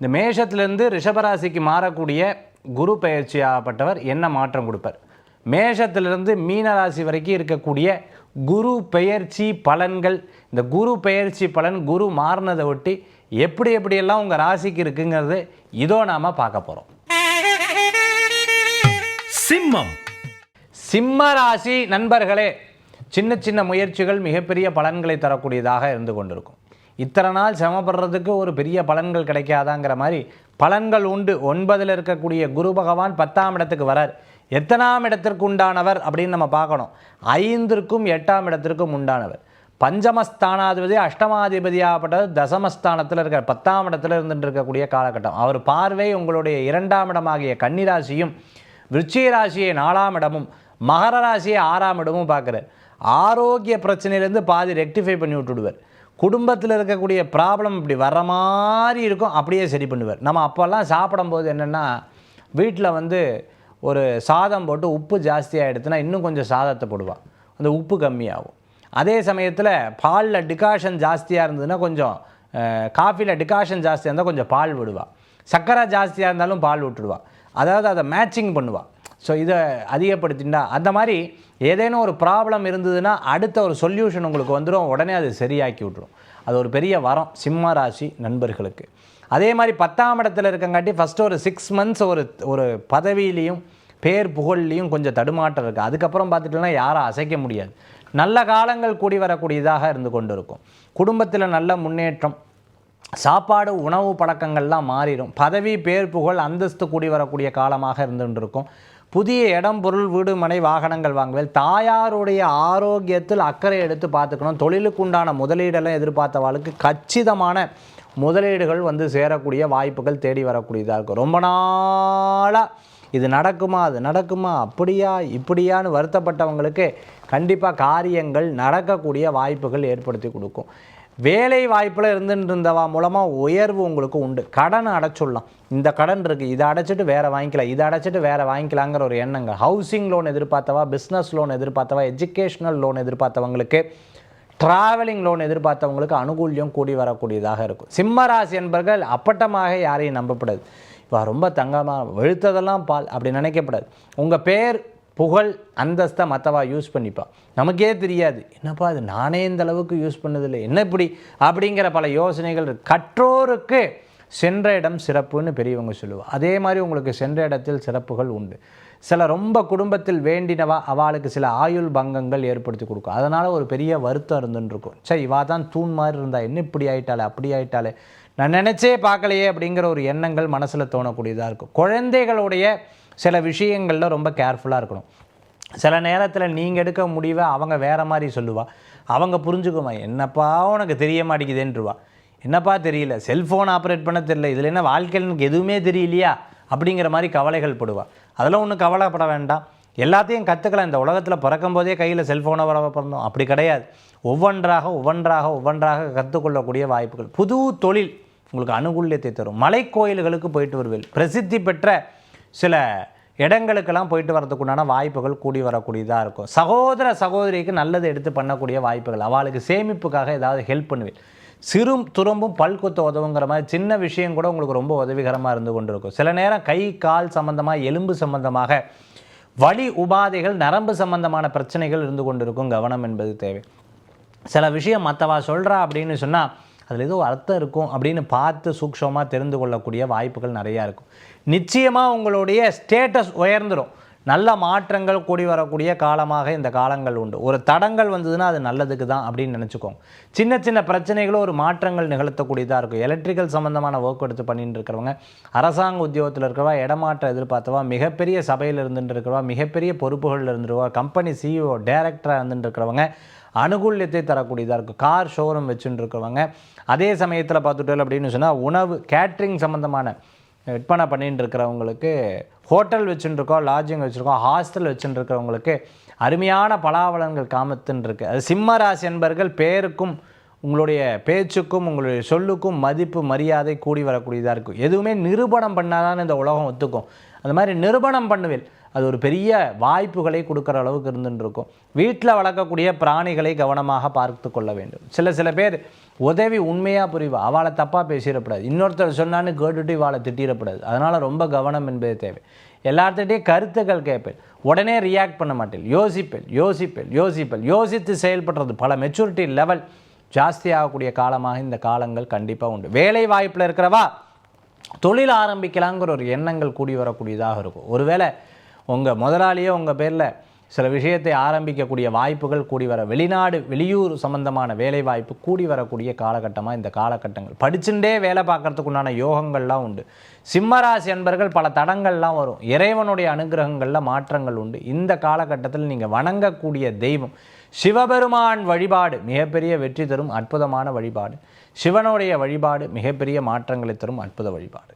இந்த மேஷத்திலிருந்து ரிஷபராசிக்கு மாறக்கூடிய குரு பெயர்ச்சி ஆகப்பட்டவர் என்ன மாற்றம் கொடுப்பார்? மேஷத்திலிருந்து மீன ராசி வரைக்கும் இருக்கக்கூடிய குரு பெயர்ச்சி பலன்கள் இந்த குரு பெயர்ச்சி பலன் குரு மாறினதை ஒட்டி எப்படி எப்படியெல்லாம் உங்கள் ராசிக்கு இருக்குங்கிறது இதோ நாம் பார்க்க போகிறோம் சிம்மம். சிம்ம ராசி நண்பர்களே சின்ன சின்ன முயற்சிகள் மிகப்பெரிய பலன்களை தரக்கூடியதாக இருந்து கொண்டிருக்கும். இத்தனை நாள் சிரமப்படுறதுக்கு ஒரு பெரிய பலன்கள் கிடைக்காதாங்கிற மாதிரி பலன்கள் உண்டு. ஒன்பதில் இருக்கக்கூடிய குரு பகவான் பத்தாம் இடத்துக்கு வரார். எத்தனாம் இடத்திற்கு உண்டானவர் அப்படின்னு நம்ம பார்க்கணும். ஐந்திற்கும் எட்டாம் இடத்திற்கும் உண்டானவர். பஞ்சமஸ்தானாதிபதி அஷ்டமாதிபதியாகப்பட்டது தசமஸ்தானத்தில் இருக்கிற பத்தாம் இடத்துல இருந்துட்டு இருக்கக்கூடிய காலகட்டம். அவர் பார்வை உங்களுடைய இரண்டாம் இடமாகிய கன்னிராசியும் விருச்சிக ராசியை நாலாம் இடமும் மகர ராசியை ஆறாம் இடமும் பார்க்குறார். ஆரோக்கிய பிரச்சனையிலேருந்து பாதி ரெக்டிஃபை பண்ணி விட்டுடுவார். குடும்பத்தில் இருக்கக்கூடிய ப்ராப்ளம் இப்படி வர்ற மாதிரி இருக்கும் அப்படியே சரி பண்ணுவார். நம்ம அப்போல்லாம் சாப்பிடும்போது என்னென்னா வீட்டில் வந்து ஒரு சாதம் போட்டு உப்பு ஜாஸ்தியாக ஜாஸ்தியாகிடுதுன்னா இன்னும் கொஞ்சம் சாதத்தை போடுவாள் அந்த உப்பு கம்மியாகும். அதே சமயத்தில் பாலில் டிகாஷன் ஜாஸ்தியாக இருந்ததுன்னா கொஞ்சம் காஃபியில் டிகாஷன் ஜாஸ்தியாக இருந்தால் கொஞ்சம் பால் விடுவாள் சர்க்கரை ஜாஸ்தியாக இருந்தாலும் பால் விட்டுடுவா அதாவது அதை மேட்சிங் பண்ணுவாள் ஸோ இதை அதிகப்படுத்திண்டா அந்த மாதிரி ஏதேனும் ஒரு ப்ராப்ளம் இருந்ததுன்னா அடுத்த ஒரு சொல்யூஷன் உங்களுக்கு வந்துடும் உடனே அது சரியாக்கி விட்ரும் அது ஒரு பெரிய வரம் சிம்ம ராசி நண்பர்களுக்கு. அதே மாதிரி பத்தாம் இடத்துல இருக்கங்காட்டி ஃபஸ்ட்டு ஒரு சிக்ஸ் மந்த்ஸ் ஒரு ஒரு பதவியிலையும் பேர் புகழ்லையும் கொஞ்சம் தடுமாற்றம் இருக்குது அதுக்கப்புறம் பார்த்துட்டோன்னா யாரும் அசைக்க முடியாது. நல்ல காலங்கள் கூடி வரக்கூடியதாக இருந்து கொண்டு இருக்கும் குடும்பத்தில் நல்ல முன்னேற்றம் சாப்பாடு உணவு பழக்கங்கள்லாம் மாறிடும். பதவி பேர் புகழ் அந்தஸ்து கூடி வரக்கூடிய காலமாக இருந்துகிட்டு இருக்கும். புதிய இடம் பொருள் வீடு மனை வாகனங்கள் வாங்குவதில் தாயாருடைய ஆரோக்கியத்தில் அக்கறை எடுத்து பார்த்துக்கணும். தொழிலுக்கு உண்டான முதலீடெல்லாம் எதிர்பார்த்தவாளுக்கு கச்சிதமான முதலீடுகள் வந்து சேரக்கூடிய வாய்ப்புகள் தேடி வரக்கூடியதாக இருக்கும். ரொம்ப நாளாக இது நடக்குமா அது நடக்குமா அப்படியா இப்படியான்னு வருத்தப்பட்டவங்களுக்கு கண்டிப்பாக காரியங்கள் நடக்கக்கூடிய வாய்ப்புகள் ஏற்படுத்தி கொடுக்கும். வேலை வாய்ப்பில் இருந்துட்டு இருந்தவா மூலமாக உயர்வு உங்களுக்கு உண்டு. கடனை அடைச்சுடலாம் இந்த கடன் இருக்குது இதை அடைச்சிட்டு வேறு வாங்கிக்கலாம் இதை அடைச்சிட்டு வேறு வாங்கிக்கலாங்கிற ஒரு எண்ணங்க ஹவுசிங் லோன் எதிர்பார்த்தவா பிஸ்னஸ் லோன் எதிர்பார்த்தவா எஜுகேஷ்னல் லோன் எதிர்பார்த்தவங்களுக்கு ட்ராவலிங் லோன் எதிர்பார்த்தவங்களுக்கு அனுகூல்யம் கூடி வரக்கூடியதாக இருக்கும். சிம்மராசி என்பர்கள் அப்பட்டமாக யாரையும் நம்பப்படாது. இவா ரொம்ப தங்கமாக வெளுத்ததெல்லாம் பால் அப்படி நினைக்கப்படாது. உங்கள் பேர் புகழ் அந்தஸ்தை மற்றவா யூஸ் பண்ணிப்பா. நமக்கே தெரியாது. என்னப்பா அது நானே இந்த அளவுக்கு யூஸ் பண்ணதில்லை. என்ன இப்படி? அப்படிங்கிற பல யோசனைகள் இருக்கு. கற்றோருக்கு சென்ற இடம் சிறப்புன்னு பெரியவங்க சொல்லுவாள் அதே மாதிரி உங்களுக்கு சென்ற இடத்தில் சிறப்புகள் உண்டு. சில ரொம்ப குடும்பத்தில் வேண்டினவா அவளுக்கு சில ஆயுள் பங்கங்கள் ஏற்படுத்தி கொடுக்கும். அதனால் ஒரு பெரிய வருத்தம் இருந்துன்னு சரி இவா தான் தூண் மாதிரி இருந்தா என்ன இப்படி ஆயிட்டாலே அப்படி ஆயிட்டாலே நான் நினச்சே பார்க்கலையே அப்படிங்கிற ஒரு எண்ணங்கள் மனசில் தோணக்கூடியதாக இருக்கும். குழந்தைகளுடைய சில விஷயங்களில் ரொம்ப கேர்ஃபுல்லாக இருக்கணும். சில நேரத்தில் நீங்கள் எடுக்க முடிவை அவங்க வேறு மாதிரி சொல்லுவாள் அவங்க புரிஞ்சுக்குமா என்னப்பா உனக்கு தெரிய மாட்டேங்குதுன்றவா. என்னப்பா தெரியல? செல்ஃபோன் ஆப்ரேட் பண்ண தெரியல. இதில் என்ன வாழ்க்கையில் எனக்கு எதுவுமே தெரியலையா? அப்படிங்கிற மாதிரி கவலைகள் படுவாள் அதெல்லாம் ஒன்றும் கவலைப்பட வேண்டாம். எல்லாத்தையும் கற்றுக்கலாம் இந்த உலகத்தில் பிறக்கும் போதே கையில் செல்ஃபோனை வர பிறந்தோம் அப்படி கிடையாது. ஒவ்வொன்றாக ஒவ்வொன்றாக ஒவ்வொன்றாக கற்றுக்கொள்ளக்கூடிய வாய்ப்புகள். புது தொழில் உங்களுக்கு அனுகூல்யத்தை தரும். மலை கோயில்களுக்கு போயிட்டு வருவேன் பிரசித்தி பெற்ற சில இடங்களுக்கெல்லாம் போயிட்டு வரதுக்கு உண்டான வாய்ப்புகள் கூடி வரக்கூடியதாக இருக்கும். சகோதர சகோதரிக்கு நல்லது எடுத்து பண்ணக்கூடிய வாய்ப்புகள் அவளுக்கு சேமிப்புக்காக ஏதாவது ஹெல்ப் பண்ணுவேன். சிறு துரும்பும் பல்குத்த உதவுங்கிற மாதிரி சின்ன விஷயம் கூட உங்களுக்கு ரொம்ப உதவிகரமாக இருந்து கொண்டிருக்கும். சில நேரம் கை கால் சம்பந்தமாக எலும்பு சம்பந்தமாக வலி உபாதைகள் நரம்பு சம்பந்தமான பிரச்சனைகள் இருந்து கொண்டிருக்கும் கவனம் என்பது தேவை. சில விஷயம் மற்றவா சொல்கிறா அப்படின்னு சொன்னால் அதில் ஏதோ அர்த்தம் இருக்கும் அப்படின்னு பார்த்து சூக்ஷமாக தெரிந்து கொள்ளக்கூடிய வாய்ப்புகள் நிறையா இருக்கும். நிச்சயமாக உங்களுடைய ஸ்டேட்டஸ் உயர்ந்துடும் நல்ல மாற்றங்கள் கூடி வரக்கூடிய காலமாக இந்த காலங்கள் உண்டு. ஒரு தடங்கள் வந்ததுன்னா அது நல்லதுக்கு தான் அப்படின்னு நினச்சிக்கோங்க. சின்ன சின்ன பிரச்சனைகளும் ஒரு மாற்றங்கள் நிகழ்த்தக்கூடியதாக இருக்கும். எலக்ட்ரிக்கல் சம்மந்தமான ஒர்க் எடுத்து பண்ணிட்டு இருக்கிறவங்க அரசாங்க உத்தியோகத்தில் இருக்கிறவா இடமாற்றம் எதிர்பார்த்தவா மிகப்பெரிய சபையில் இருந்துட்டு இருக்கிறவா மிகப்பெரிய பொறுப்புகளில் இருந்துருவா கம்பெனி சிஇஓ டைரக்டராக இருந்துட்டு இருக்கிறவங்க அனுகூல்யத்தை தரக்கூடியதாக இருக்கும். கார் ஷோரூம் வச்சுட்டு இருக்கிறவங்க அதே சமயத்தில் பார்த்துட்டோம் அப்படின்னு சொன்னால் உணவு கேட்ரிங் சம்மந்தமான விற்பனை பண்ணிட்டு இருக்கிறவங்களுக்கு ஹோட்டல் வச்சுருக்கோம் லாட்ஜிங் வச்சுருக்கோம் ஹாஸ்டல் வச்சுட்டு அருமையான பலாவலங்கள் காமத்துன்னுருக்கு அது சிம்ம ராசி என்பர்கள் பேருக்கும் உங்களுடைய பேச்சுக்கும் உங்களுடைய சொல்லுக்கும் மதிப்பு மரியாதை கூடி வரக்கூடியதாக இருக்கும். எதுவுமே நிரூபணம் பண்ணாதான் இந்த உலகம் ஒத்துக்கும். அந்த மாதிரி நிரூபணம் பண்ணுவேன். அது ஒரு பெரிய வாய்ப்புகளை கொடுக்குற அளவுக்கு இருந்துருக்கும் இருக்கும் வீட்டில் வளர்க்கக்கூடிய பிராணிகளை கவனமாக பார்த்து கொள்ள வேண்டும். சில சில பேர் உதவி உண்மையாக புரிவா. அவளை தப்பாக பேசிடக்கூடாது இன்னொருத்தர் சொன்னான்னு கேட்டுட்டு இவாளை திட்டிடக்கூடாது அதனால் ரொம்ப கவனம் என்பது தேவை. எல்லார்த்திட்டையும் கருத்துக்கள் கேட்பேன். உடனே ரியாக்ட் பண்ண மாட்டேன். யோசிப்பேன் யோசிப்பேன் யோசிப்பேன். யோசித்து செயல்படுறது பல மெச்சூரிட்டி லெவல் ஜாஸ்தியாகக்கூடிய காலமாக இந்த காலங்கள் கண்டிப்பாக உண்டு. வேலை வாய்ப்பில் இருக்கிறவா தொழில் ஆரம்பிக்கலாங்கிற ஒரு எண்ணங்கள் கூடி வரக்கூடியதாக இருக்கும். ஒருவேளை உங்கள் முதலாளியோ உங்கள் பேரில் சில விஷயத்தை ஆரம்பிக்கக்கூடிய வாய்ப்புகள் கூடி வர. வெளிநாடு வெளியூர் சம்பந்தமான வேலை வாய்ப்பு கூடி வரக்கூடிய காலகட்டமாக இந்த காலகட்டங்கள். படிச்சுட்டே வேலை பார்க்குறதுக்குண்டான யோகங்கள்லாம் உண்டு. சிம்மராசி என்பர்கள் பல தடங்கள்லாம் வரும். இறைவனுடைய அனுகிரகங்களில் மாற்றங்கள் உண்டு. இந்த காலகட்டத்தில் நீங்கள் வணங்கக்கூடிய தெய்வம். சிவபெருமான் வழிபாடு மிகப்பெரிய வெற்றி தரும் அற்புதமான வழிபாடு. சிவனுடைய வழிபாடு மிகப்பெரிய மாற்றங்களை தரும் அற்புத வழிபாடு.